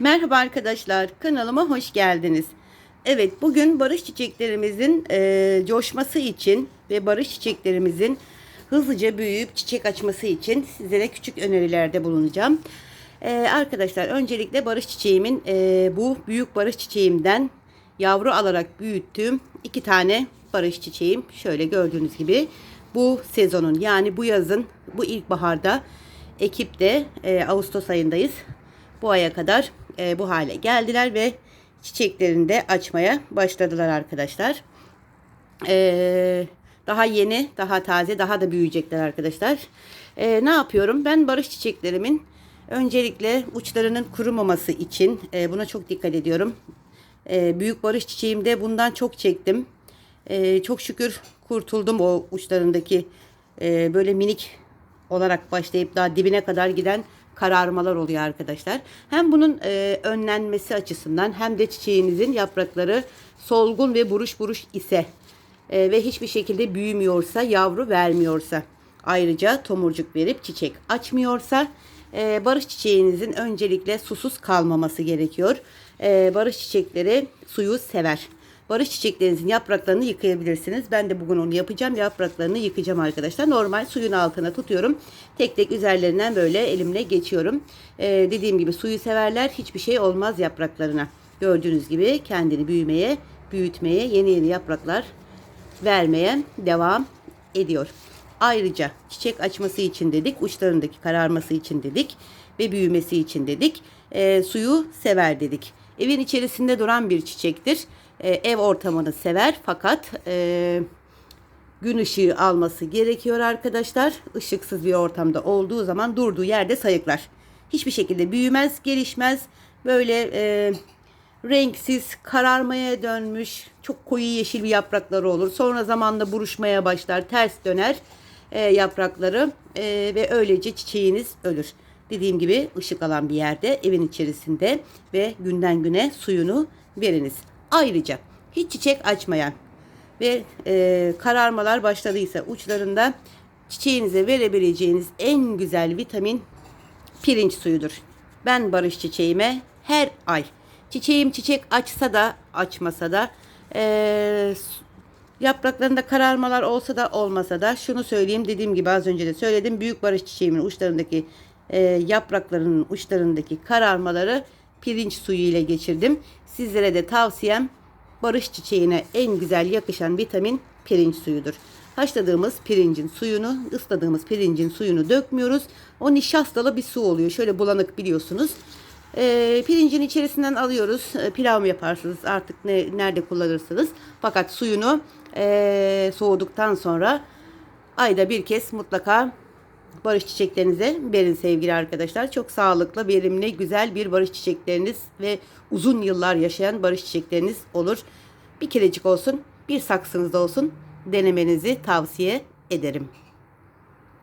Merhaba arkadaşlar, kanalıma hoş geldiniz. Evet, bugün barış çiçeklerimizin e, coşması için ve barış çiçeklerimizin hızlıca büyüyüp çiçek açması için sizlere küçük önerilerde bulunacağım. E, arkadaşlar, öncelikle barış çiçeğimin e, bu büyük barış çiçeğimden yavru alarak büyüttüğüm iki tane barış çiçeğim. Şöyle gördüğünüz gibi bu sezonun yani bu yazın, bu ilkbaharda ekip de e, Ağustos ayındayız bu aya kadar e, bu hale geldiler ve çiçeklerini de açmaya başladılar arkadaşlar. E, daha yeni, daha taze, daha da büyüyecekler arkadaşlar. E, ne yapıyorum? Ben barış çiçeklerimin öncelikle uçlarının kurumaması için e, buna çok dikkat ediyorum. E, büyük barış çiçeğimde bundan çok çektim. E, çok şükür kurtuldum o uçlarındaki e, böyle minik olarak başlayıp daha dibine kadar giden kararmalar oluyor arkadaşlar. Hem bunun e, önlenmesi açısından hem de çiçeğinizin yaprakları solgun ve buruş buruş ise e, ve hiçbir şekilde büyümüyorsa, yavru vermiyorsa, ayrıca tomurcuk verip çiçek açmıyorsa e, barış çiçeğinizin öncelikle susuz kalmaması gerekiyor. E, barış çiçekleri suyu sever. Barış çiçeklerinizin yapraklarını yıkayabilirsiniz. Ben de bugün onu yapacağım. Yapraklarını yıkayacağım arkadaşlar. Normal suyun altına tutuyorum. Tek tek üzerlerinden böyle elimle geçiyorum. Ee, dediğim gibi suyu severler. Hiçbir şey olmaz yapraklarına. Gördüğünüz gibi kendini büyümeye, büyütmeye, yeni yeni yapraklar vermeye devam ediyor. Ayrıca çiçek açması için dedik, uçlarındaki kararması için dedik ve büyümesi için dedik. E, suyu sever dedik. Evin içerisinde duran bir çiçektir. E, ev ortamını sever fakat e, gün ışığı alması gerekiyor arkadaşlar. Işıksız bir ortamda olduğu zaman durduğu yerde sayıklar. Hiçbir şekilde büyümez, gelişmez. Böyle e, renksiz, kararmaya dönmüş, çok koyu yeşil bir yaprakları olur. Sonra zamanla buruşmaya başlar, ters döner e, yaprakları e, ve öylece çiçeğiniz ölür. Dediğim gibi ışık alan bir yerde, evin içerisinde ve günden güne suyunu veriniz. Ayrıca hiç çiçek açmayan ve e, kararmalar başladıysa uçlarında çiçeğinize verebileceğiniz en güzel vitamin pirinç suyudur. Ben barış çiçeğime her ay çiçeğim çiçek açsa da açmasa da e, yapraklarında kararmalar olsa da olmasa da şunu söyleyeyim dediğim gibi az önce de söyledim büyük barış çiçeğimin uçlarındaki e, yapraklarının uçlarındaki kararmaları pirinç suyu ile geçirdim. Sizlere de tavsiyem barış çiçeğine en güzel yakışan vitamin pirinç suyudur. Haşladığımız pirincin suyunu, ısladığımız pirincin suyunu dökmüyoruz. O nişastalı bir su oluyor. Şöyle bulanık biliyorsunuz. E, pirincin içerisinden alıyoruz. E, pilav mı yaparsınız artık ne, nerede kullanırsınız. Fakat suyunu e, soğuduktan sonra ayda bir kez mutlaka barış çiçeklerinize verin sevgili arkadaşlar. Çok sağlıklı, verimli, güzel bir barış çiçekleriniz ve uzun yıllar yaşayan barış çiçekleriniz olur. Bir kerecik olsun, bir saksınızda olsun denemenizi tavsiye ederim.